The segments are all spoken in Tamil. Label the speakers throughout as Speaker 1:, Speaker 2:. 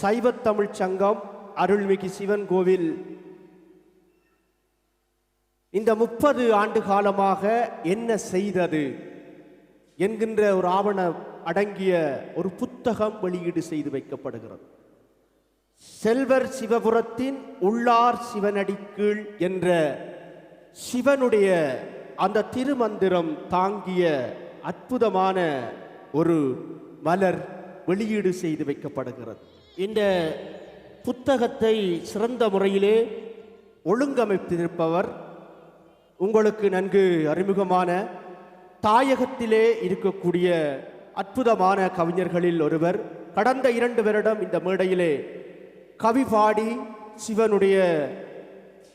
Speaker 1: சைவத்தமிழ் சங்கம் அருள்மிகு சிவன் கோவில். இந்த முப்பது ஆண்டு காலமாக என்ன செய்தது என்கின்ற ஒரு ஆவண அடங்கிய ஒரு புத்தகம் வெளியீடு செய்து வைக்கப்படுகிறது. செல்வர் சிவபுரத்தின் உள்ளார் சிவனடிக்கீழ் என்ற சிவனுடைய அந்த திருமந்திரம் தாங்கிய அற்புதமான ஒரு மலர் வெளியீடு செய்து வைக்கப்படுகிறது. இந்த புத்தகத்தை சிறந்த முறையிலே ஒழுங்கமைத்திருப்பவர் உங்களுக்கு நன்கு அறிமுகமான தாயகத்திலே இருக்கக்கூடிய அற்புதமான கவிஞர்களில் ஒருவர் கடந்த இரண்டு வருடம் இந்த மேடையிலே கவி பாடி சிவனுடைய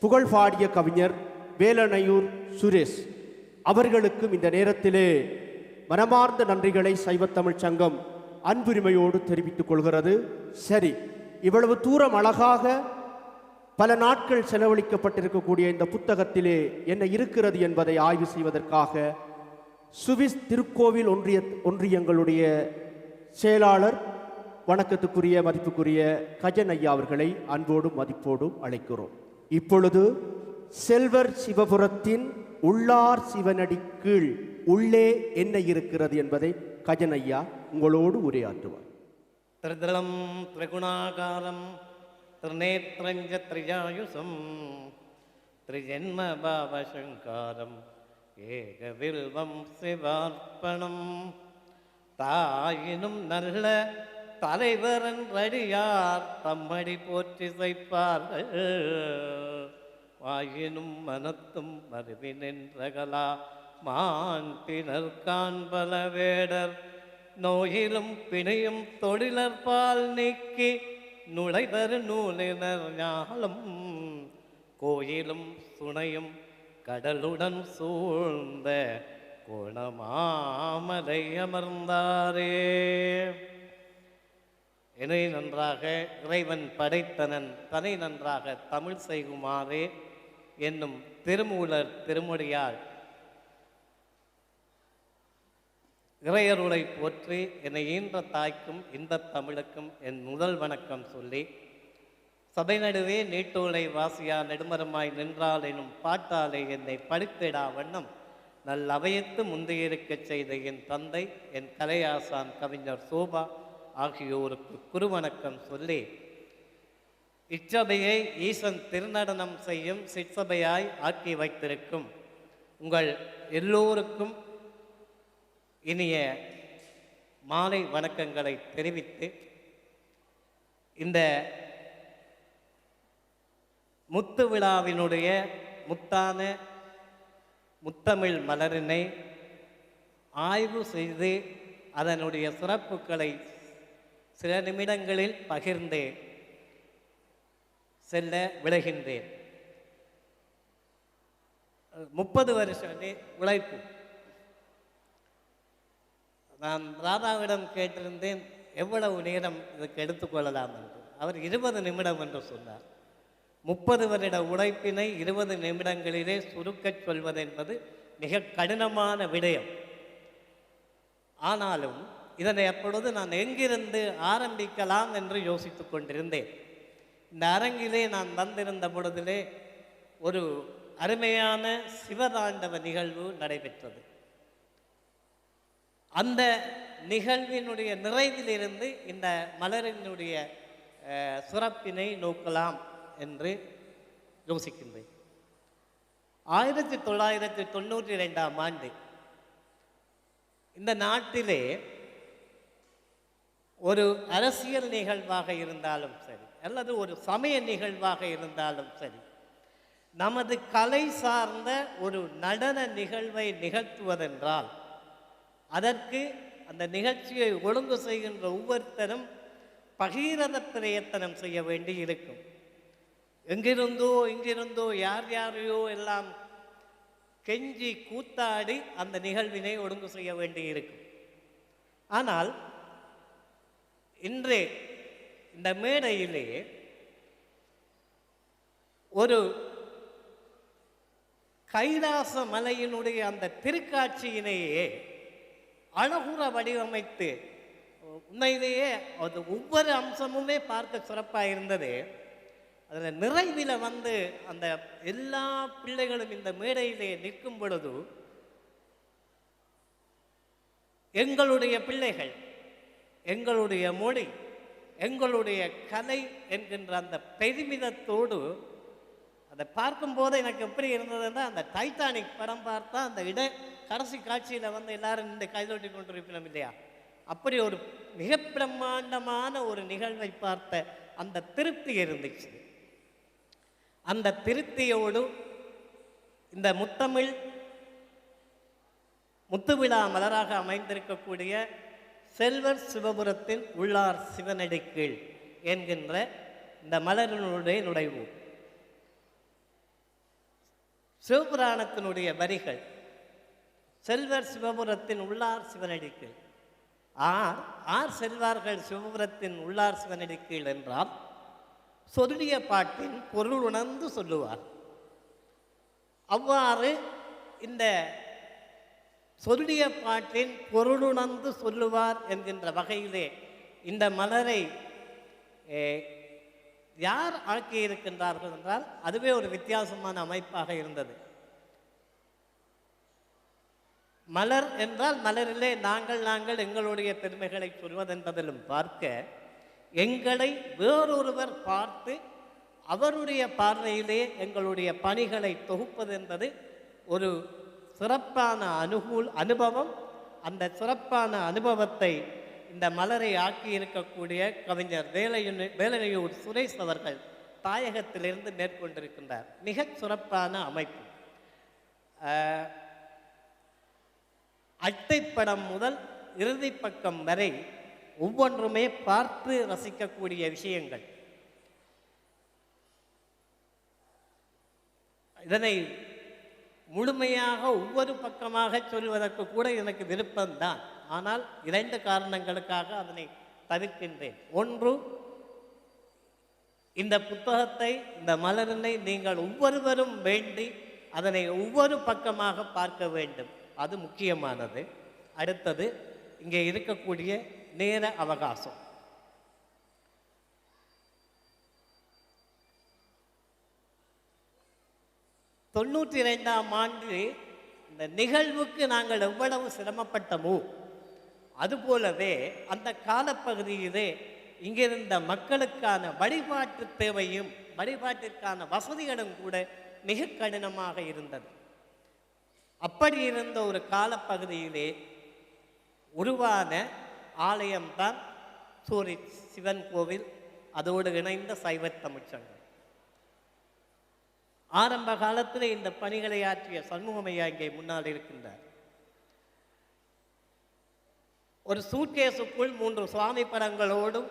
Speaker 1: புகழ் பாடிய கவிஞர் வேலனையூர் சுரேஷ் அவர்களுக்கும் இந்த நேரத்திலே மனமார்ந்த நன்றிகளை சைவத்தமிழ் சங்கம் அன்புரிமையோடு தெரிவித்துக் கொள்கிறது. சரி இவ்வளவு தூரம் அழகாக பல நாட்கள் செலவழிக்கப்பட்டிருக்கக்கூடிய இந்த புத்தகத்திலே என்ன இருக்கிறது என்பதை ஆய்வு செய்வதற்காக சுவிஸ் திருக்கோவில் ஒன்றிய ஒன்றியங்களுடைய செயலாளர் வணக்கத்துக்குரிய மதிப்புக்குரிய கஜன் ஐயா அவர்களை அன்போடும் மதிப்போடும் அழைக்கிறோம். இப்பொழுது செல்வர் சிவபுரத்தின் உள்ளார் சிவனடி கீழ் உள்ளே என்ன இருக்கிறது என்பதை கஜனையா உங்களோடு உரையாற்றுவார்.
Speaker 2: திருதிலம் திரிகுணாகாரம் திருநேத்திரஞ்ச திரிஜாயுசம் திரிஜென்ம பாவசங்காரம் ஏக வில்வம் சிவார்ப்பணம். தாயினும் நல்ல தலைவரன் ரடியார் தம்மடி போற்றி சைப்பார்கள் வாயினும் மனத்தும் மருவி நின்றகலா மாண்டினர் காண்பல வேடர். நோயிலும் பிணையும் தொழிலர் பால் நீக்கி நுழைதரு நூலினர் ஞாலம். கோயிலும் சுனையும் கடலுடன் சூழ்ந்த குணமாமலை அமர்ந்தாரே. இணை நன்றாக இறைவன் படைத்தனன் தனை நன்றாக தமிழ் செய்குமாறே என்னும் திருமூலர் திருமொழியால் இறையருளை போற்றி என்னை ஈன்ற தாய்க்கும் இந்த தமிழுக்கும் என் முதல் வணக்கம் சொல்லி சபை நடுவே நீட்டோலை வாசியா நெடுமரமாய் நின்றால் எனும் பாட்டாலே என்னை படித்திடா வண்ணம். நல்லவையத்து முந்தையிருக்கச் செய்த என் தந்தை என் கலையாசான் கவிஞர் சோபா ஆகியோருக்கு குருவணக்கம் சொல்லி இச்சபையை ஈசன் திருநடனம் செய்யும் சிற்சபையாய் ஆக்கி வைத்திருக்கும். உங்கள் எல்லோருக்கும் இனிய மாலை வணக்கங்களை தெரிவித்து இந்த முத்து விழாவினுடைய முத்தான முத்தமிழ் மலரினை ஆய்வு செய்து அதனுடைய சிறப்புகளை சில நிமிடங்களில் பகிர்ந்து செல்ல விளைகின்றேன் முப்பது வருஷமே உழைப்பு. நான் ராதாவிடம் கேட்டிருந்தேன் எவ்வளவு நேரம் இதுக்கு எடுத்துக்கொள்ளலாம்? என்று. அவர் இருபது நிமிடம் என்று சொன்னார். முப்பது வருட உழைப்பினை இருபது நிமிடங்களிலே சுருக்கச் சொல்வது என்பது மிக கடினமான விடயம். ஆனாலும் இதனை அப்பொழுது நான் எங்கிருந்து ஆரம்பிக்கலாம் என்று யோசித்துக் கொண்டிருந்தேன். இந்த அரங்கிலே நான் வந்திருந்த பொழுதிலே ஒரு அருமையான சிவதாண்டவ நிகழ்வு நடைபெற்றது. அந்த நிகழ்வினுடைய நிறைவிலிருந்து இந்த மலரினுடைய சுரப்பினை நோக்கலாம் என்று யோசிக்கின்றேன். ஆயிரத்தி தொள்ளாயிரத்தி தொண்ணூற்றி ரெண்டாம் ஆண்டு இந்த நாட்டிலே ஒரு அரசியல் நிகழ்வாக இருந்தாலும் சரி அல்லது ஒரு சமய நிகழ்வாக இருந்தாலும் சரி நமது கலை சார்ந்த ஒரு நடன நிகழ்வை நிகழ்த்துவதென்றால் அதற்கு அந்த நிகழ்ச்சியை ஒழுங்கு செய்கின்ற ஒவ்வொருத்தரும் பகீரத பிரயத்தனம் செய்ய வேண்டி இருக்கும். எங்கிருந்தோ இங்கிருந்தோ யார் யாரையோ எல்லாம் கெஞ்சி கூத்தாடி அந்த நிகழ்வினை ஒழுங்கு செய்ய வேண்டி இருக்கும். ஆனால் இன்றே இந்த மேடையிலே ஒரு கைலாச மலையினுடைய அந்த திருக்காட்சியினையே அழகுற வடிவமைத்து உண்மையிலேயே அது ஒவ்வொரு அம்சமுமே பார்க்க சிறப்பாக இருந்தது. அதில் நிறைவில் வந்து அந்த எல்லா பிள்ளைகளும் இந்த மேடையிலே நிற்கும் பொழுது எங்களுடைய பிள்ளைகள் எங்களுடைய மொழி எங்களுடைய கலை என்கின்ற அந்த பெருமிதத்தோடு அதை பார்க்கும்போது எனக்கு எப்படி இருந்ததுன்னா அந்த டைட்டானிக் படம் பார்த்தா அந்த இட கடைசி காட்சியில் வந்து எல்லாரும் இந்த கைதொட்டி கொண்டிருப்பினோம் இல்லையா? அப்படி ஒரு மிக பிரம்மாண்டமான ஒரு நிகழ்வை பார்த்த அந்த திருப்தி இருந்துச்சு. அந்த திருப்தியோடு இந்த முத்தமிழ் முத்துவிழா மலராக அமைந்திருக்கக்கூடிய செல்வர் சிவபுரத்தின் உள்ளார் சிவனடி கீழ் என்கின்ற இந்த மலரினுடைய நுழைவு. சிவபுராணத்தினுடைய வரிகள் செல்வர் சிவபுரத்தின் உள்ளார் சிவனடி கீழ் ஆர் ஆர் செல்வார்கள் சிவபுரத்தின் உள்ளார் சிவனடி கீழ் என்றால் சொல்லிய பாட்டின் பொருள் உணர்ந்து சொல்லுவார். அவ்வாறு இந்த சொல்லிய பாட்டின் பொருளுணர்ந்து சொல்லுவார் என்கின்ற வகையிலே இந்த மலரை ஏ, யார் ஆக்கியிருக்கின்றார்கள் என்றால் அதுவே ஒரு வித்தியாசமான அமைப்பாக இருந்தது. மலர் என்றால் மலரிலே நாங்கள் நாங்கள் எங்களுடைய பெருமைகளை சொல்வதென்பதிலும் பார்க்க எங்களை வேறொருவர் பார்த்து அவருடைய பார்வையிலே எங்களுடைய பணிகளை தொகுப்பது என்பது ஒரு சிறப்பான அனுகூல் அனுபவம். அந்த சிறப்பான அனுபவத்தை இந்த மலரை ஆக்கி இருக்கக்கூடிய கவிஞர் வேலையுன்னு வேலையூர் சுரேஷ் அவர்கள் தாயகத்திலிருந்து மேற்கொண்டிருக்கின்றார். மிகச் சிறப்பான அமைப்பு. அட்டைப்படம் முதல் இறுதி பக்கம் வரை ஒவ்வொன்றுமே பார்த்து ரசிக்கக்கூடிய விஷயங்கள். இதனை முழுமையாக ஒவ்வொரு பக்கமாக சொல்வதற்கு கூட எனக்கு விருப்பம்தான். ஆனால் இரண்டு காரணங்களுக்காக அதனை தவிர்க்கின்றேன். ஒன்று இந்த புத்தகத்தை இந்த மலரினை நீங்கள் ஒவ்வொருவரும் வேண்டி அதனை ஒவ்வொரு பக்கமாக பார்க்க வேண்டும். அது முக்கியமானது. அடுத்தது இங்கே இருக்கக்கூடிய நேர அவகாசம். தொண்ணூற்றி ரெண்டாம் ஆண்டு இந்த நிகழ்வுக்கு நாங்கள் எவ்வளவு சிரமப்பட்டமோ அதுபோலவே அந்த காலப்பகுதியிலே இங்கிருந்த மக்களுக்கான வழிபாட்டு தேவையும் வழிபாட்டிற்கான வசதிகளும் கூட மிக கடினமாக இருந்தது. அப்படி இருந்த ஒரு காலப்பகுதியிலே உருவான ஆலயம்தான் சூரி சிவன் கோவில் அதோடு இணைந்த சைவ தமிழ்ச்சங்கம் ஆரம்ப காலத்தில் இந்த பணிகளை ஆற்றிய சண்முகமையா இங்கே முன்னால் இருக்கின்றார். ஒரு சூட்கேஸுக்குள் மூன்று சுவாமி படங்களோடும்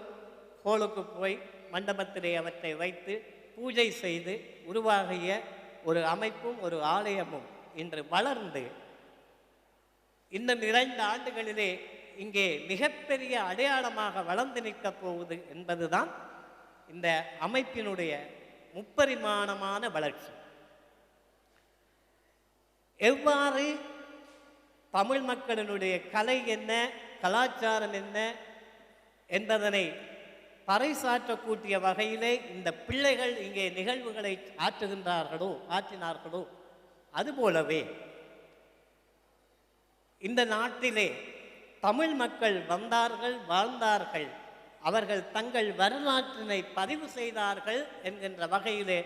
Speaker 2: கோளுக்கு போய் மண்டபத்திலே அவற்றை வைத்து பூஜை செய்து உருவாகிய ஒரு அமைப்பும் ஒரு ஆலயமும். இன்று வளர்ந்து இன்னும் இரண்டு ஆண்டுகளிலே இங்கே மிகப்பெரிய அடையாளமாக வளர்ந்து நிற்கப் போகுது என்பதுதான் இந்த அமைப்பினுடைய முப்பரிமாணமான வளர்ச்சி. எவ்வாறு தமிழ் மக்களினுடைய கலை என்ன கலாச்சாரம் என்ன என்பதனை பறைசாற்றக்கூடிய வகையிலே இந்த பிள்ளைகள் இங்கே நிகழ்வுகளை ஆற்றுகின்றார்களோ ஆற்றினார்களோ அதுபோலவே இந்த நாட்டிலே தமிழ் மக்கள் வந்தார்கள் வாழ்ந்தார்கள். அவர்கள் தங்கள் வரலாற்றினை பதிவு செய்தார்கள் என்கின்ற வகையிலே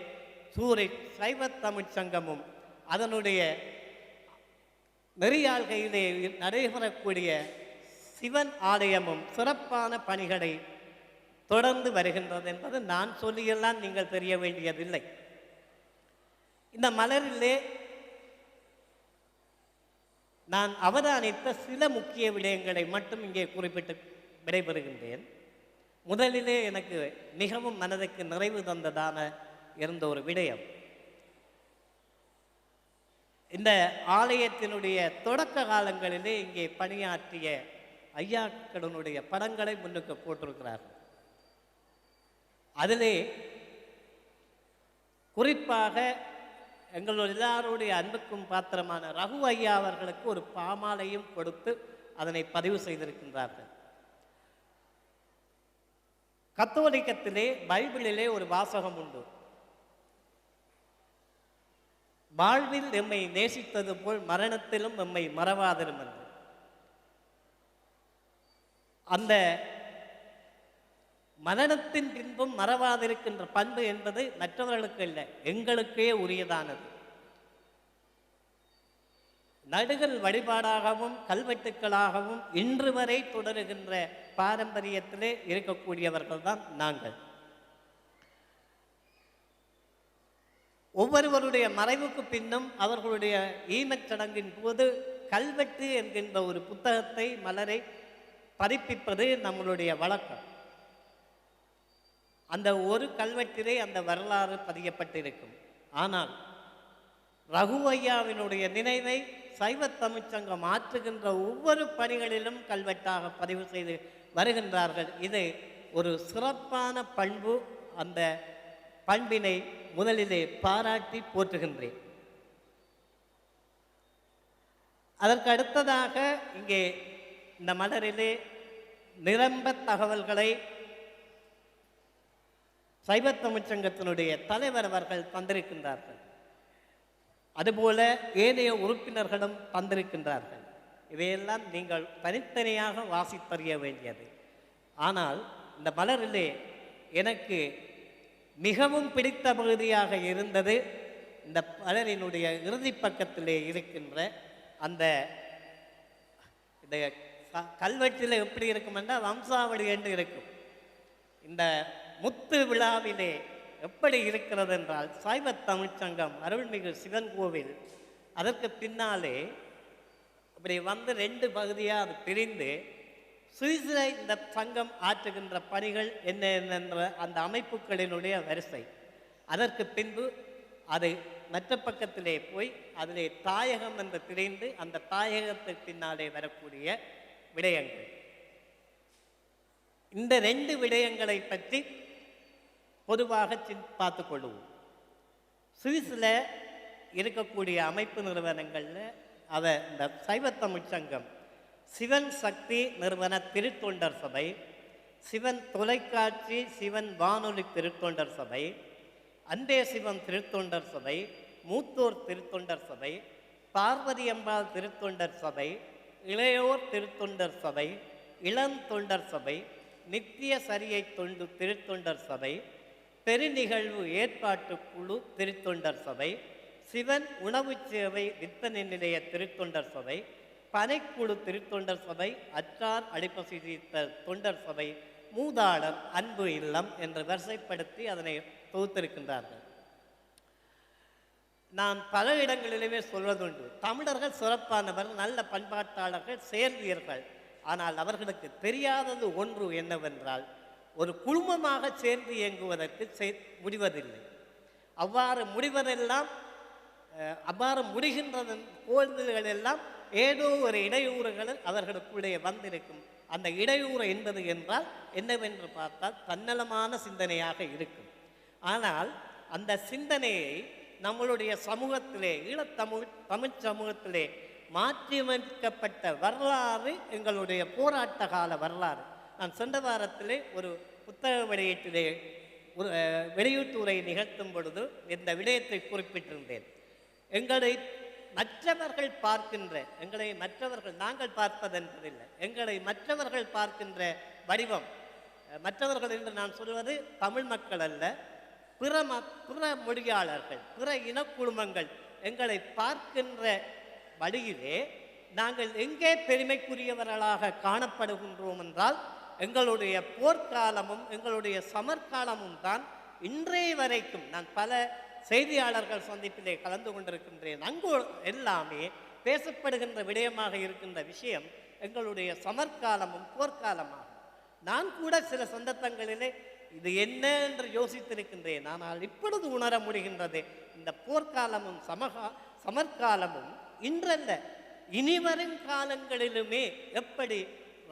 Speaker 2: சூரை சைவத் தமிழ் சங்கமும் அதனுடைய நெறியாள்கையிலே நடைபெறக்கூடிய சிவன் ஆலயமும் சிறப்பான பணிகளை தொடர்ந்து வருகின்றது என்பது நான் சொல்லியெல்லாம் நீங்கள் தெரிய வேண்டியதில்லை. இந்த மலரிலே நான் அவதானித்த சில முக்கிய விடயங்களை மட்டும் இங்கே குறிப்பிட்டு விடைபெறுகின்றேன். முதலிலே எனக்கு மிகவும் மனதுக்கு நிறைவு தந்ததான இருந்த ஒரு விடயம். இந்த ஆலயத்தினுடைய தொடக்க காலங்களிலே இங்கே பணியாற்றிய ஐயாக்களுடைய படங்களை முன்னுக்கு போட்டிருக்கிறார்கள் அதிலே குறிப்பாக எங்கள் எல்லாருடைய அன்புக்கும் பாத்திரமான ரகு ஐயா அவர்களுக்கு ஒரு பாமாலையும் கொடுத்து அதனை பதிவு செய்திருக்கின்றார்கள். கத்தோலிக்கத்திலே பைபிளிலே ஒரு வாசகம் உண்டு. வாழ்வில் எம்மை நேசித்தது போல் மரணத்திலும் எம்மை மறவாதிரும் என்று. அந்த மரணத்தின் பின்பும் மறவாதிருக்கின்ற பண்பு என்பது மற்றவர்களுக்கு இல்லை எங்களுக்கே உரியதானது. நடுகள் வழிபாடாகவும் கல்வெட்டுக்களாகவும் இன்று வரை தொடருகின்ற பாரம்பரியத்திலே இருக்கக்கூடியவர்கள் தான் நாங்கள். ஒவ்வொருவருடைய மறைவுக்கு பின்னும் அவர்களுடைய ஈமச் சடங்கின் போது கல்வெட்டு என்கின்ற ஒரு புத்தகத்தை மலரை பதிப்பிப்பது நம்மளுடைய வழக்கம். அந்த ஒரு கல்வெட்டிலே அந்த வரலாறு பதியப்பட்டிருக்கும். ஆனால் ரகுவையாவினுடைய நினைவை சைவ தமிழ்ச்சங்கம் ஆற்றுகின்ற ஒவ்வொரு பணிகளிலும் கல்வெட்டாக பதிவு செய்து வருகின்றார்கள். இது ஒரு சிறப்பான பண்பு. அந்த பண்பினை முதலிலே பாராட்டி போற்றுகின்றேன். அதற்கு அடுத்ததாக இங்கே இந்த மலரிலே நிரம்ப தகவல்களை சைவ தமிழ்ச்சங்கத்தினுடைய தலைவர் அவர்கள் தந்திருக்கின்றார்கள். அதுபோல ஏனைய உறுப்பினர்களும் தந்திருக்கின்றார்கள். இவையெல்லாம் நீங்கள் தனித்தனியாக வாசித்தறிய வேண்டியது. ஆனால் இந்த மலரிலே எனக்கு மிகவும் பிடித்த பகுதியாக இருந்தது இந்த மலரினுடைய இறுதி பக்கத்திலே இருக்கின்ற அந்த இந்த கல்வெட்டில் எப்படி இருக்கும் என்றால் வம்சாவளி என்று இருக்கும். இந்த முத்து விழாவிலே எப்படி இருக்கிறது என்றால் சைவ தமிழ்ச்சங்கம் அருள்மிகு சிவன் கோவில். அதற்கு பின்னாலே அப்படி வந்து ரெண்டு பகுதியாக அது பிரிந்து சுவிஸில் இந்த சங்கம் ஆற்றுகின்ற பணிகள் என்ன என்ற அந்த அமைப்புகளினுடைய வரிசை. அதற்கு பின்பு அது மற்ற பக்கத்திலே போய் அதிலே தாயகம் என்று திரிந்து அந்த தாயகத்துக்கு பின்னாலே வரக்கூடிய விடயங்கள். இந்த ரெண்டு விடயங்களை பற்றி பொதுவாக பார்த்து கொள்வோம் சுவிஸில் இருக்கக்கூடிய அமைப்பு நிறுவனங்களில் அதை இந்த சைவ தமிழ்ச் சங்கம் சிவன் சக்தி நிறுவன திருத்தொண்டர் சபை சிவன் தொலைக்காட்சி சிவன் வானொலி திருத்தொண்டர் சபை அன்பே சிவன் திருத்தொண்டர் சபை மூத்தோர் திருத்தொண்டர் சபை பார்வதி அம்பாள் திருத்தொண்டர் சபை இளையோர் திருத்தொண்டர் சபை இளம் தொண்டர் சபை நித்திய சரியை தொண்டு திருத்தொண்டர் சபை பெருநிகழ்வு ஏற்பாட்டு குழு திருத்தொண்டர் சபை சிவன் உணவு சேவை விற்பனை நிலைய திருத்தொண்டர் சபை பனைக்குழு திருத்தொண்டர் சபை அச்சார் அடிப்பசித்த தொண்டர் சபை மூதாளம் அன்பு இல்லம் என்று வரிசைப்படுத்தி அதனை தொகுத்திருக்கின்றார்கள். நான் பல இடங்களிலுமே சொல்வதுண்டு. தமிழர்கள் சிறப்பானவர் நல்ல பண்பாட்டாளர்கள் சேர்ந்தீர்கள் ஆனால் அவர்களுக்கு தெரியாதது ஒன்று என்னவென்றால் ஒரு குழுமமாக சேர்ந்து இயங்குவதற்கு செய்- முடிவதில்லை. அவ்வாறு முடிவதெல்லாம் அவ்வாறு முடிகின்றதன் பொழுதுகள் எல்லாம் ஏதோ ஒரு இடையூறுகள் அவர்களுக்குள்ளே வந்திருக்கும். அந்த இடையூறு என்பது என்றால் என்னவென்று பார்த்தால் தன்னலமான சிந்தனையாக இருக்கும். ஆனால் அந்த சிந்தனையை நம்மளுடைய சமூகத்திலே ஈழத்தமிழ் தமிழ் சமூகத்திலே மாற்றியமைக்கப்பட்ட வரலாறு எங்களுடைய போராட்ட கால வரலாறு. நான் சென்ற வாரத்திலே ஒரு புத்தக வெளியீட்டிலே ஒரு வெளியீட்டுரை நிகழ்த்தும் பொழுது இந்த விடயத்தை குறிப்பிட்டிருந்தேன். எங்களை மற்றவர்கள் பார்க்கின்ற எங்களை மற்றவர்கள் நாங்கள் பார்ப்பதென்பதில்லை எங்களை மற்றவர்கள் பார்க்கின்ற வடிவம் மற்றவர்கள் என்று நான் சொல்வது தமிழ் மக்கள் அல்ல பிற ம பிற மொழியாளர்கள் பிற இனக்குழுமங்கள் எங்களை பார்க்கின்ற வழியிலே நாங்கள் எங்கே பெருமைக்குரியவர்களாக காணப்படுகின்றோம் என்றால் எங்களுடைய போர்க்காலமும் எங்களுடைய சமர்காலமும் தான் இன்றைய வரைக்கும் நான் பல செய்தியாளர்கள் சந்திப்பிலே கலந்து கொண்டிருக்கின்றேன். அங்கு எல்லாமே பேசப்படுகின்ற விடயமாக இருக்கின்ற விஷயம் எங்களுடைய சமர்காலமும் போர்க்காலமாகும். நான் கூட சில சந்தர்ப்பங்களிலே இது என்ன என்று யோசித்திருக்கின்றேன். ஆனால் இப்பொழுது உணர முடிகின்றது இந்த போர்க்காலமும் சமகா சமர்காலமும் இன்றல்ல இனிவரும் காலங்களிலுமே எப்படி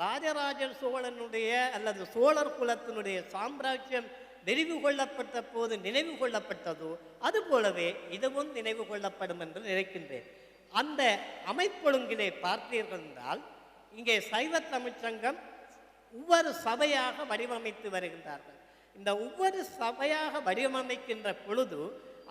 Speaker 2: ராஜராஜ சோழனுடைய அல்லது சோழர் குலத்தினுடைய சாம்ராஜ்யம் நினைவு கொள்ளப்பட்ட போது நினைவு கொள்ளப்பட்டதோ அதுபோலவே இதுவும் நினைவு கொள்ளப்படும் என்று நினைக்கின்றேன். அந்த அமைப்பொழுங்கிலே பார்த்தீர்கள் என்றால் இங்கே சைவ தமிழ்ச்சங்கம் ஒவ்வொரு சபையாக வடிவமைத்து வருகின்றார்கள். இந்த ஒவ்வொரு சபையாக வடிவமைக்கின்ற பொழுது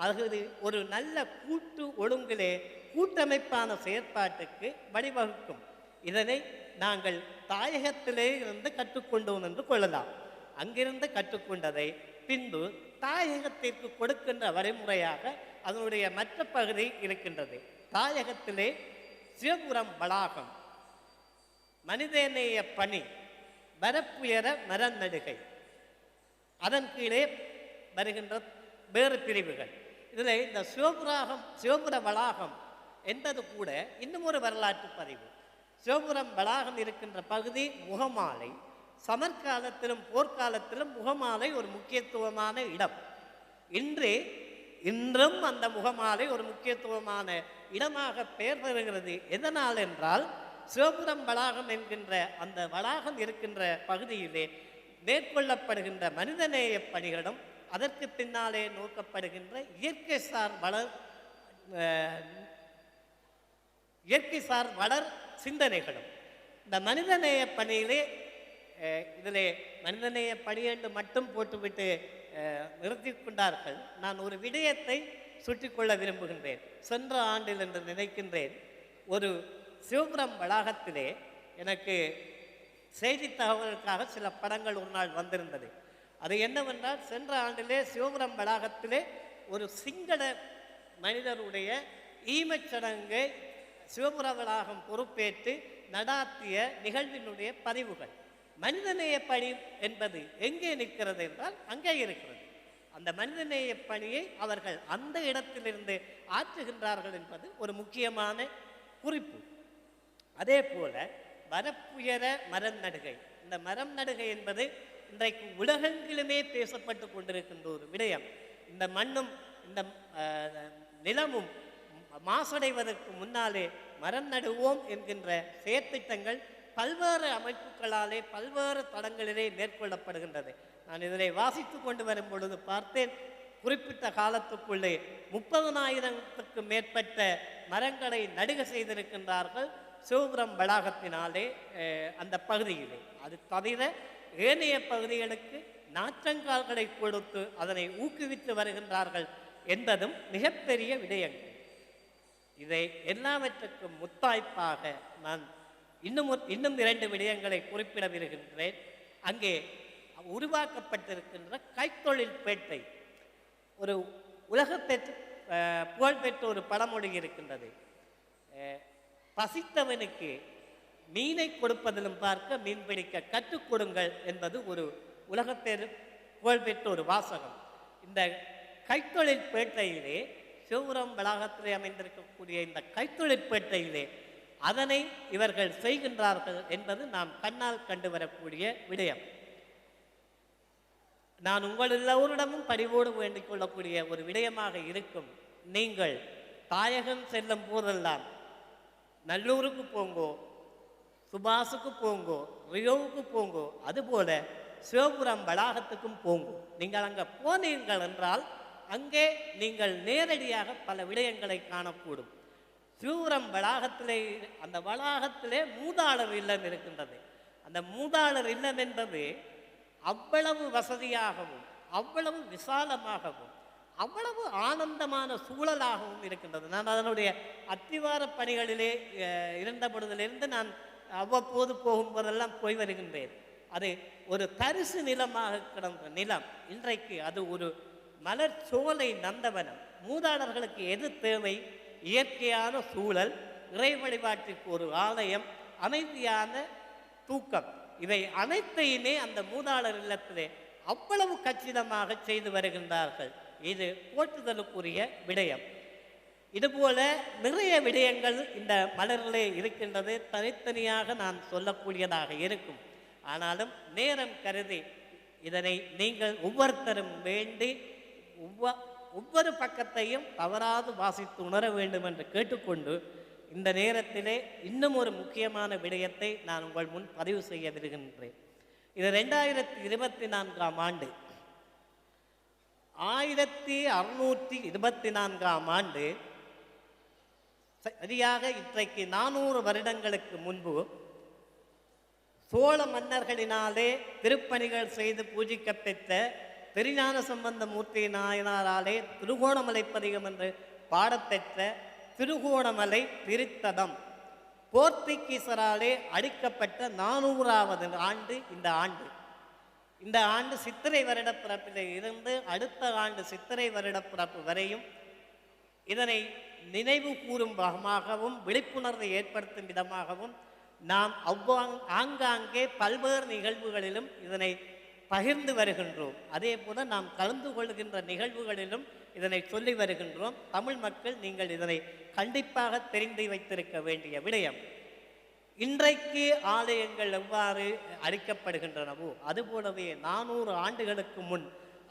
Speaker 2: அது ஒரு நல்ல கூட்டு ஒழுங்கிலே கூட்டமைப்பான செயற்பாட்டுக்கு வழிவகுக்கும். இதனை நாங்கள் தாயகத்திலே இருந்து கற்றுக்கொண்டோம் என்று கொள்ளலாம். அங்கிருந்து கற்றுக்கொண்டதை பின்பு தாயகத்திற்கு கொடுக்கின்ற வரைமுறையாக அதனுடைய மற்ற பகுதி இருக்கின்றது. தாயகத்திலே சிவபுரம் வளாகம் மனிதநேய பணி வரப்புயர மரநடுகை அதன் கீழே வருகின்ற வேறு பிரிவுகள். இதில் இந்த சிவபுராகம் சிவபுர வளாகம் என்பது கூட இன்னும் ஒரு வரலாற்று பதிவு. சிவபுரம் வளாகம் இருக்கின்ற பகுதி முகமாலை. சமர்காலத்திலும் போர்க்காலத்திலும் முகமாலை ஒரு முக்கியத்துவமான இடம். இன்று இன்றும் அந்த முகமாலை ஒரு முக்கியத்துவமான இடமாக பெயர் பெறுகிறது. எதனால் என்றால் சிவபுரம் வளாகம் என்கின்ற அந்த வளாகம் இருக்கின்ற பகுதியிலே மேற்கொள்ளப்படுகின்ற மனிதநேய பணிகளும் அதற்கு பின்னாலே நோக்கப்படுகின்ற இயற்கை சார் வள இயற்கை சார் வளர் சிந்தனைகளும். இந்த மனிதநேய பணியிலே இதில் இதிலே மனிதநேய பணி என்று மட்டும் போட்டுவிட்டு நிறுத்தி கொண்டார்கள். நான் ஒரு விடயத்தை சுட்டிக்கொள்ள விரும்புகின்றேன். சென்ற ஆண்டில் என்று நினைக்கின்றேன். ஒரு சிவபுரம் வளாகத்திலே எனக்கு செய்தி தகவலுக்காக சில படங்கள் ஒரு நாள் வந்திருந்தது. அது என்னவென்றால் சென்ற ஆண்டிலே சிவபுரம் வளாகத்திலே ஒரு சிங்கள மனிதருடைய ஈமச் சடங்கை பொறுப்பேற்று நடாத்திய நிகழ்வினுடைய பதிவுகள். மனிதநேய பணி என்பது எங்கே நிற்கிறது என்றால் அங்கே இருக்கிறது. அந்த மனிதநேய பணியை அவர்கள் அந்த இடத்திலிருந்து ஆற்றுகின்றார்கள் என்பது ஒரு முக்கியமான குறிப்பு. அதே போல வரப்புயர மரம் நடுகை. இந்த மரம் நடுகை என்பது இன்றைக்கு உலகெங்கிலுமே பேசப்பட்டு கொண்டிருக்கின்ற ஒரு விடயம். இந்த மண்ணும் இந்த நிலமும் மாசடைவதற்கு முன்னாலே மரம் நடுவோம் என்கின்ற செயற்திட்டங்கள் பல்வேறு அமைப்புகளாலே பல்வேறு தளங்களிலே மேற்கொள்ளப்படுகின்றது. நான் இதனை வாசித்து கொண்டு வரும் பொழுது பார்த்தேன். குறிப்பிட்ட காலத்துக்குள்ளே முப்பதனாயிரத்துக்கு மேற்பட்ட மரங்களை நடுக செய்திருக்கின்றார்கள் சிவபுரம் வளாகத்தினாலே அந்த பகுதியிலே. அது தவிர ஏனைய பகுதிகளுக்கு நாற்றங்கால்களை கொடுத்து அதனை ஊக்குவித்து வருகின்றார்கள் என்பதும் மிகப்பெரிய விடயங்கள். இதை எல்லாவற்றுக்கும் முத்தாய்ப்பாக நான் இன்னும் இன்னும் இரண்டு விடயங்களை குறிப்பிட விருகின்றேன் அங்கே உருவாக்கப்பட்டிருக்கின்ற கைத்தொழில் பேட்டை. ஒரு உலகத்தை புகழ்பெற்ற ஒரு பழமொழி இருக்கின்றது. பசித்தவனுக்கு மீனை கொடுப்பதிலும் பார்க்க மீன் பிடிக்க கற்றுக் கொடுங்கள் என்பது ஒரு உலகத்தில் புகழ்பெற்ற ஒரு வாசகம். இந்த கைத்தொழில் பேட்டையிலே சிவபுரம் வளாகத்திலே அமைந்திருக்கக்கூடிய இந்த கைத்தொழிற்பேட்டையிலே அதனை இவர்கள் செய்கின்றார்கள் என்பது நாம் கண்ணால் கண்டு வரக்கூடிய விடயம். நான் உங்கள் எல்லோரிடமும் பரிவோடு வேண்டிக் கொள்ளக்கூடிய ஒரு விடயமாக இருக்கும். நீங்கள் தாயகம் செல்லும் போதெல்லாம் நல்லூருக்கு போங்கோ சுபாஷுக்கு போங்கோ ரியோவுக்கு போங்கோ அதுபோல சிவபுரம் வளாகத்துக்கும் போங்கோ. நீங்கள் அங்கே போனீர்கள் என்றால் அங்கே நீங்கள் நேரடியாக பல விடயங்களை காணக்கூடும். சிவபுரம் வளாகத்திலே அந்த வளாகத்திலே மூதாளர் இல்லம் இருக்கின்றது. அந்த மூதாளர் இல்லம் என்பது அவ்வளவு வசதியாகவும் அவ்வளவு விசாலமாகவும் அவ்வளவு ஆனந்தமான சூழலாகவும் இருக்கின்றது. நான் அதனுடைய அத்திவார பணிகளிலே அஹ், இருந்த பொழுதிலிருந்து நான் அவ்வப்போது போகும்போதெல்லாம் போய் வருகின்றேன். அது ஒரு தரிசு நிலமாக கிடந்த நிலம். இன்றைக்கு அது ஒரு மலர் சோலை நந்தவனம். மூதாடர்களுக்கு எது தேவை? இயற்கையான சூழல் இறை வழிபாட்டிற்கு ஒரு ஆலயம் அமைதியான தூக்கம். இவை அனைத்தையுமே அந்த மூதாளர் இல்லத்திலே அவ்வளவு கச்சிதமாக செய்து வருகின்றார்கள். இது போற்றுதலுக்குரிய விடயம். இதுபோல நிறைய விடயங்கள் இந்த மலரிலே இருக்கின்றது. தனித்தனியாக நான் சொல்லக்கூடியதாக இருக்கும். ஆனாலும் நேரம் கருதி இதனை நீங்கள் ஒவ்வொருத்தரும் வேண்டி ஒவ்வொரு பக்கத்தையும் தவறாது வாசித்து உணர வேண்டும் என்று கேட்டுக்கொண்டு இந்த நேரத்திலே இன்னும் ஒரு முக்கியமான விடயத்தை நான் உங்கள் முன் பதிவு செய்ய விருகின்றேன் இது ரெண்டாயிரத்தி இருபத்தி நான்காம் ஆண்டு. ஆயிரத்தி அறுநூற்றி இருபத்தி நான்காம் ஆண்டு சரியாக இன்றைக்கு நானூறு வருடங்களுக்கு முன்பு சோழ மன்னர்களினாலே திருப்பணிகள் செய்து பூஜிக்கப்பெற்ற திருஞான சம்பந்த மூர்த்தி நாயனாராலே திருகோணமலை பதிகம் என்று பாடப்பெற்ற திருகோணமலை திருத்ததம் போர்த்துகீசராலே அடிக்கப்பட்ட நானூறாவது ஆண்டு இந்த ஆண்டு. இந்த ஆண்டு சித்திரை வருட பிறப்பில் இருந்து அடுத்த ஆண்டு சித்திரை வருட பிறப்பு வரையும் இதனை நினைவு கூறும் விதமாகவும் விழிப்புணர்வை ஏற்படுத்தும் விதமாகவும் நாம் அவ்வாங் ஆங்காங்கே பல்வேறு நிகழ்வுகளிலும் இதனை பகிர்ந்து வருகின்றோம். அதே போல நாம் கலந்து கொள்கின்ற நிகழ்வுகளிலும் இதனை சொல்லி வருகின்றோம். தமிழ் மக்கள் நீங்கள் இதனை கண்டிப்பாக தெரிந்து வைத்திருக்க வேண்டிய விடயம். இன்றைக்கு ஆலயங்கள் எவ்வாறு அழிக்கப்படுகின்றனவோ அதுபோலவே நானூறு ஆண்டுகளுக்கு முன்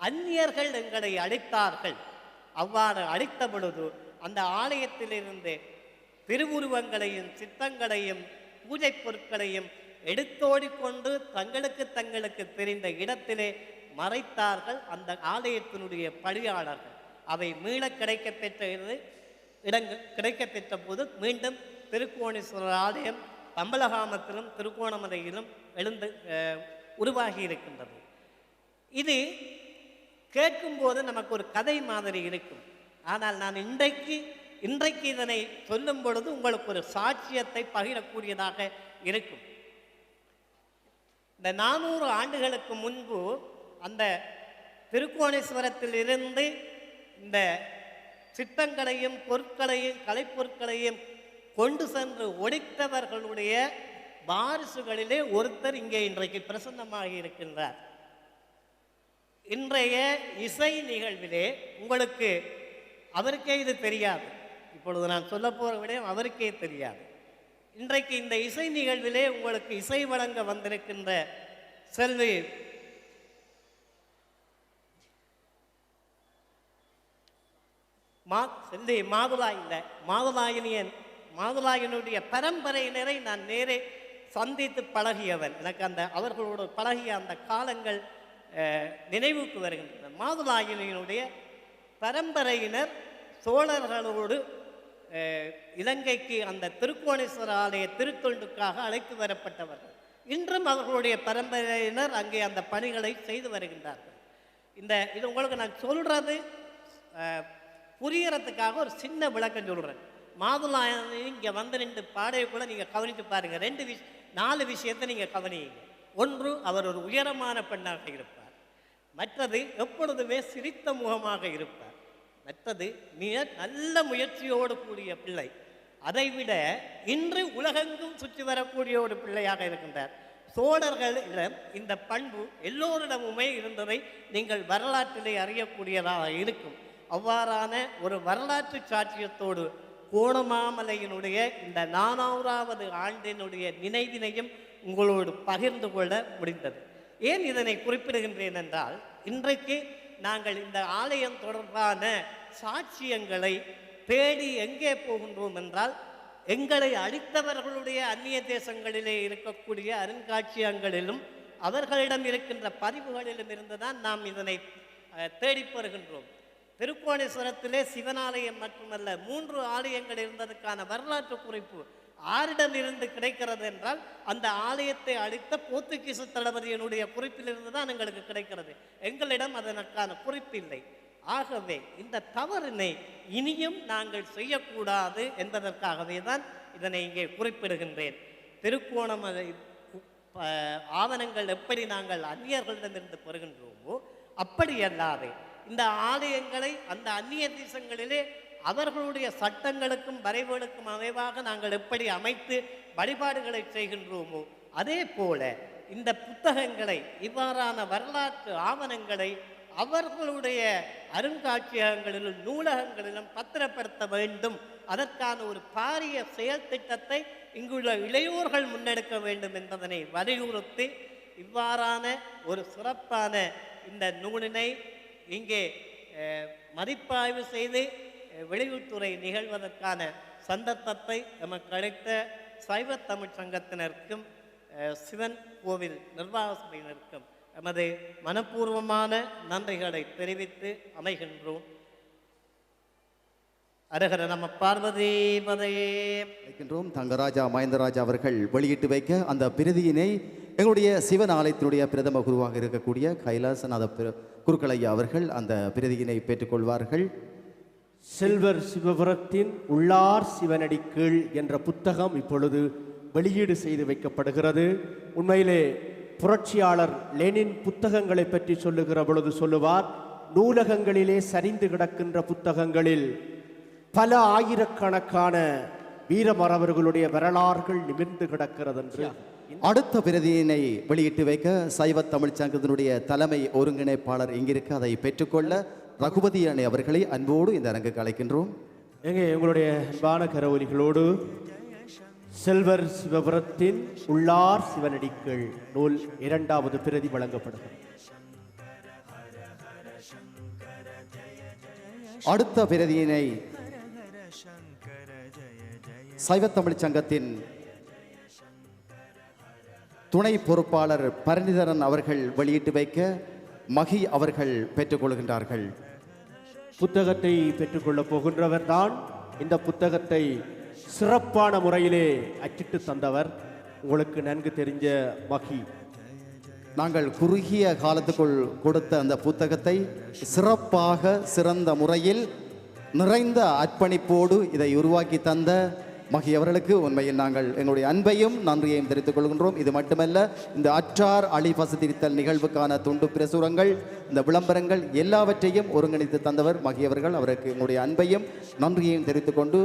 Speaker 2: அந்நியர்கள் எங்களை அழித்தார்கள். அவ்வாறு அழித்த பொழுது அந்த ஆலயத்திலிருந்து திருவுருவங்களையும் சித்தங்களையும் பூஜை பொருட்களையும் எடுத்தோடிக்கொண்டு தங்களுக்கு தங்களுக்கு தெரிந்த இடத்திலே மறைத்தார்கள் அந்த ஆலயத்தினுடைய பணியாளர்கள். அவை மீள கிடைக்கப் பெற்றது இடங்கள் கிடைக்க பெற்ற போது மீண்டும் திருக்கோணேஸ்வரர் ஆலயம் பம்பலகாமத்திலும் திருக்கோணமலையிலும் எழுந்து உருவாகி இருக்கின்றது. இது கேட்கும்போது நமக்கு ஒரு கதை மாதிரி இருக்கும். ஆனால் நான் இன்றைக்கு இன்றைக்கு இதனை சொல்லும் பொழுது உங்களுக்கு ஒரு சாட்சியத்தை பகிரக்கூடியதாக இருக்கும். இந்த நானூறு ஆண்டுகளுக்கு முன்பு அந்த திருக்கோணேஸ்வரத்திலிருந்து இந்த சித்தங்களையும் பொருட்களையும் கலைப்பொருட்களையும் கொண்டு சென்று ஒடித்தவர்களுடைய வாரிசுகளிலே ஒருத்தர் இங்கே இன்றைக்கு பிரசன்னமாக இருக்கின்றார். இன்றைய இசை நிகழ்விலே உங்களுக்கு அவருக்கே இது தெரியாது. இப்பொழுது நான் சொல்ல போகிற விடயம் அவருக்கே தெரியாது. இன்றைக்கு இந்த இசை நிகழ்விலே உங்களுக்கு இசை வழங்க வந்திருக்கின்ற செல்வி. மா செல்வி மாதுளா இல்லை மாதுளாயினியன் மாதுளாயினுடைய பரம்பரையினரை நான் நேரே சந்தித்து பழகியவன். எனக்கு அந்த அவர்களோடு பழகிய அந்த காலங்கள் நினைவுக்கு வருகின்றன. மாதுலாயினியனுடைய பரம்பரையினர் சோழர்களோடு இலங்கைக்கு அந்த திருக்கோணேஸ்வர ஆலய திருத்தொண்டுக்காக அழைத்து வரப்பட்டவர்கள். இன்றும் அவர்களுடைய பரம்பரையினர் அங்கே அந்த பணிகளை செய்து வருகின்றார்கள். இந்த இது உங்களுக்கு நான் சொல்கிறது புரியறதுக்காக ஒரு சின்ன விளக்கம் சொல்கிறேன் மாதுளாயனி இங்கே வந்து ரெண்டு பாடையை கூட நீங்கள் கவனித்து பாருங்கள் ரெண்டு விஷ் நாலு விஷயத்தை நீங்கள் கவனியுங்க. ஒன்று அவர் ஒரு உயரமான பெண்ணாக இருப்பார். மற்றது எப்பொழுதுமே சிரித்த முகமாக இருப்பார். மற்றது மிக நல்ல முயற்சியோடு கூடிய பிள்ளை. அதைவிட இன்று உலகெங்கும் சுற்றி வரக்கூடிய ஒரு பிள்ளையாக இருக்கின்றார். சோழர்களிடம் இந்த பண்பு எல்லோரிடமுமே இருந்ததை நீங்கள் வரலாற்றிலே அறியக்கூடியதாக இருக்கும். அவ்வாறான ஒரு வரலாற்று சாட்சியத்தோடு கோணமாமலையினுடைய இந்த நானூறாவது ஆண்டினுடைய நினைவினையும் உங்களோடு பகிர்ந்து கொள்ள முடிந்தது. ஏன் இதனை குறிப்பிடுகின்றேன் என்றால் இன்றைக்கு நாங்கள் இந்த ஆலயம் தொடர்பான சாட்சியங்களை தேடி எங்கே போகின்றோம் என்றால் எங்களை அழித்தவர்களுடைய அந்நிய தேசங்களிலே இருக்கக்கூடிய அருங்காட்சியகங்களிலும் அவர்களிடம் இருக்கின்ற பதிவுகளிலும் இருந்துதான் நாம் இதனை தேடி தேடிப் வருகின்றோம் திருக்கோணேஸ்வரத்திலே சிவனாலயம் மட்டுமல்ல மூன்று ஆலயங்கள் இருந்ததுக்கான வரலாற்று குறிப்பு ஆரிடமிருந்து கிடைக்கிறது என்றால் அந்த ஆலயத்தை அளித்த போர்த்துகீச தளபதியினுடைய குறிப்பிலிருந்து தான் எங்களுக்கு கிடைக்கிறது. எங்களிடம் அதற்கான குறிப்பில்லை ஆகவே இந்த தவறினை இனியும் நாங்கள் செய்யக்கூடாது என்பதற்காகவே தான் இதனை இங்கே குறிப்பிடுகின்றேன். திருக்கோணமலை ஆவணங்கள் எப்படி நாங்கள் அந்நியர்களிடமிருந்து பெறுகின்றோமோ அப்படி அல்லாது இந்த ஆலயங்களை அந்த அந்நிய தேசங்களிலே அவர்களுடைய சட்டங்களுக்கும் வரைவுகளுக்கும் அமைவாக நாங்கள் எப்படி அமைத்து வழிபாடுகளை செய்கின்றோமோ அதே போல இந்த புத்தகங்களை இவ்வாறான வரலாற்று ஆவணங்களை அவர்களுடைய அருங்காட்சியகங்களிலும் நூலகங்களிலும் பத்திரப்படுத்த வேண்டும். அதற்கான ஒரு பாரிய செயல் திட்டத்தை இங்குள்ள இளையோர்கள் முன்னெடுக்க வேண்டும் என்பதனை வலியுறுத்தி இவ்வாறான ஒரு சிறப்பான இந்த நூலினை இங்கே மதிப்பாய்வு செய்து அஹ், வெளியுறவுத்துறை நிகழ்வதற்கான சந்தர்ப்பத்தை நமக்கு அளித்த சைவ தமிழ் சங்கத்தினருக்கும் அஹ், சிவன் கோவில் நிர்வாக சபையினருக்கும் எமது மனப்பூர்வமான நன்றிகளை தெரிவித்து அமைகின்றோம். அரகர நம்ம பார்வதி பதையே
Speaker 3: தங்கராஜா மகேந்திரராஜா அவர்கள் வெளியிட்டு வைக்க அந்த பிரதியினை எங்களுடைய சிவன் ஆலயத்தினுடைய பிரதம குருவாக இருக்கக்கூடிய கைலாசநாத பிர- குருக்களையா அவர்கள் அந்த பிரதியினை பெற்றுக்கொள்வார்கள்.
Speaker 1: செல்வர் சிவபுரத்தின் உள்ளார் சிவனடி கீழ் என்ற புத்தகம் இப்பொழுது வெளியீடு செய்து வைக்கப்படுகிறது. உண்மையிலே புரட்சியாளர் லெனின் புத்தகங்களை பற்றி சொல்லுகிற பொழுது சொல்லுவார் நூலகங்களிலே சரிந்து கிடக்கின்ற புத்தகங்களில் பல ஆயிரக்கணக்கான வீரமறவர்களுடைய வரலாறுகள் நிமிர்ந்து கிடக்கிறது என்று
Speaker 3: அடுத்த பிரதியினை வெளியிட்டு வைக்க சைவ தமிழ்ச் சங்கத்தினுடைய தலைமை ஒருங்கிணைப்பாளர் இங்கிருக்கு அதை பெற்றுக்கொள்ள ரகுபதி அணை அவர்களை அன்போடு இந்த அரங்குக்கு அழைக்கின்றோம்.
Speaker 1: எங்கே உங்களுடைய அன்பான கரவொலிகளோடு செல்வர் சிவபுரத்தின் உள்ளார் சிவனடிகள் நூல் இரண்டாவது பிரதி வழங்கப்படுகிறது.
Speaker 3: அடுத்த பிரதியினை சைவ தமிழ்ச் சங்கத்தின் துணை பொறுப்பாளர் பரணிதரன் அவர்கள் வெளியிட்டு வைக்க மகி அவர்கள் பெற்றுக்கொள்கின்றார்கள்.
Speaker 1: புத்தகத்தை பெற்றுக்கொள்ளப் போகின்றவர் தான் இந்த புத்தகத்தை சிறப்பான முறையிலே அச்சிட்டு தந்தவர். உங்களுக்கு நன்கு தெரிஞ்ச மகி.
Speaker 3: நாங்கள் குறுகிய காலத்துக்குள் கொடுத்த அந்த புத்தகத்தை சிறப்பாக சிறந்த முறையில் நிறைந்த அர்ப்பணிப்போடு இதை உருவாக்கி தந்த மகியவர்களுக்கு உண்மையில் நாங்கள் எங்களுடைய அன்பையும் நன்றியையும் தெரிவித்துக் கொள்கின்றோம். இது மட்டுமல்ல இந்த அற்றார் அலி வசதித்தல் நிகழ்வுக்கான துண்டு பிரசுரங்கள் இந்த விளம்பரங்கள் எல்லாவற்றையும் ஒருங்கிணைத்து தந்தவர் மகியவர்கள். அவருக்கு எங்களுடைய அன்பையும் நன்றியையும் தெரிவித்துக் கொண்டு